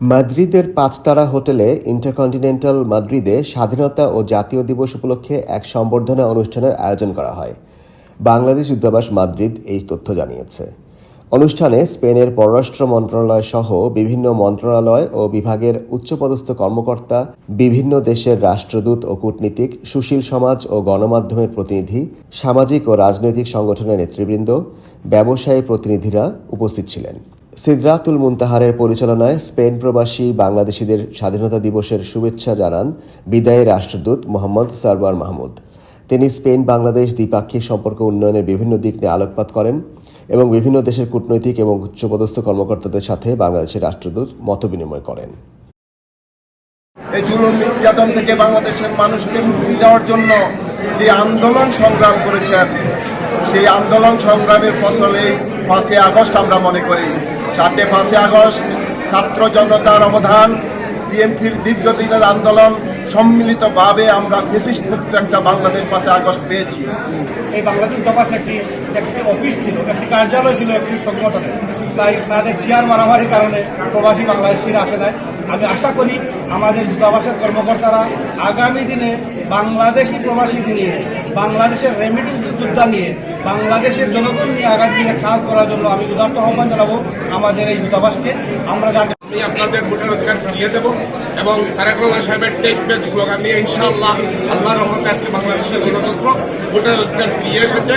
মাদ্রিদের পাঁচতারা হোটেলে ইন্টারকন্টিনেন্টাল মাদ্রিদে স্বাধীনতা ও জাতীয় দিবস উপলক্ষে এক সম্বর্ধনা অনুষ্ঠানের আয়োজন করা হয়। বাংলাদেশ দূতাবাস মাদ্রিদ এই তথ্য জানিয়েছে। অনুষ্ঠানে স্পেনের পররাষ্ট্র মন্ত্রণালয় সহ বিভিন্ন মন্ত্রণালয় ও বিভাগের উচ্চপদস্থ কর্মকর্তা, বিভিন্ন দেশের রাষ্ট্রদূত ও কূটনীতিক, সুশীল সমাজ ও গণমাধ্যমের প্রতিনিধি, সামাজিক ও রাজনৈতিক সংগঠনের নেতৃবৃন্দ, ব্যবসায়ী প্রতিনিধিরা উপস্থিত ছিলেন। সিদরাতুল মুন্তাহারের পরিচালনায় স্পেন প্রবাসী বাংলাদেশিদের স্বাধীনতা দিবসের শুভেচ্ছা জানান বিদায়ী রাষ্ট্রদূত মোহাম্মদ সারবার মাহমুদ। তিনি স্পেন বাংলাদেশ দ্বিপাক্ষিক সম্পর্ক উন্নয়নের বিভিন্ন দিক নিয়ে আলোকপাত করেন এবং বিভিন্ন দেশের কূটনৈতিক এবং উচ্চপদস্থ কর্মকর্তাদের সাথে বাংলাদেশের রাষ্ট্রদূত মতবিনিময় করেন। এই জুলুম নির্যাতন থেকে বাংলাদেশের মানুষকে মুক্তি দেওয়ার জন্য যে আন্দোলন সংগ্রাম করেছেন, সেই আন্দোলন সংগ্রামের ফসলে পাঁচই আগস্ট আমরা মনে করি। সাথে পাঁচই আগস্ট ছাত্র জনতার অবদান, বিএনপির দীর্ঘদিনের আন্দোলন, সম্মিলিতভাবে আমরা বিশিষ্ট একটা বাংলাদেশ পাশে আগস্ট পেয়েছি। এই বাংলাদেশ দফাস একটি একটি অফিস ছিল, একটি কার্যালয় ছিল, একটি সংগঠনের। তাই তাদের চেয়ার মারামারির কারণে প্রবাসী বাংলাদেশিরা আসে নাই। আমি আশা করি আমাদের দূতাবাসের কর্মকর্তারা আগামী দিনে বাংলাদেশি প্রবাসী নিয়ে, বাংলাদেশের রেমিটেন্স যোদ্ধা নিয়ে, বাংলাদেশের জনগণ নিয়ে আগামী দিনে কাজ করার জন্য আমি উদার্ত আহ্বান জানাব আমাদের এই দূতাবাসকে। আমরা যাতে আমি আপনাদের ভোটার অধিকার ফিরিয়ে দেবো এবং তারেক রহমান সাহেবের টেক ব্যাক স্লোগান নিয়ে ইনশাআল্লাহ আল্লাহ রহমতে আজকে বাংলাদেশের গণতন্ত্র ভোটার অধিকার ফিরিয়ে এসেছে।